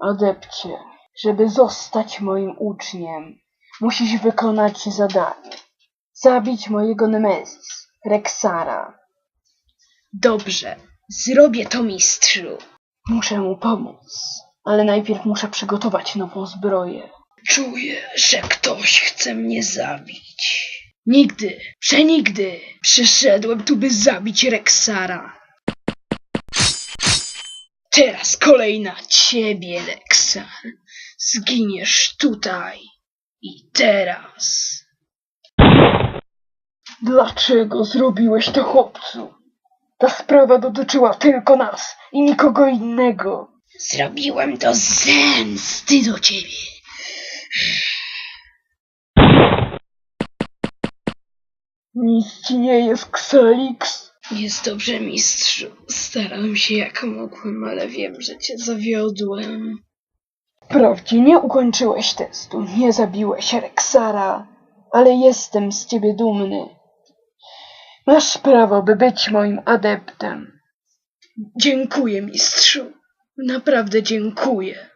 Adepcie, żeby zostać moim uczniem, musisz wykonać zadanie. Zabić mojego Nemezis, Rexara. Dobrze, zrobię to, mistrzu. Muszę mu pomóc, ale najpierw muszę przygotować nową zbroję. Czuję, że ktoś chce mnie zabić. Nigdy, przenigdy przyszedłem tu, by zabić Rexara. Teraz kolej na ciebie, Rexar. Zginiesz tutaj i teraz. Dlaczego zrobiłeś to, chłopcu? Ta sprawa dotyczyła tylko nas i nikogo innego. Zrobiłem to z zemsty do ciebie. Nic ci nie jest, Xelix. Jest dobrze, mistrzu. Starałem się jak mogłem, ale wiem, że cię zawiodłem. Wprawdzie nie ukończyłeś testu, nie zabiłeś Rexara, ale jestem z ciebie dumny. Masz prawo, by być moim adeptem. Dziękuję, mistrzu. Naprawdę dziękuję.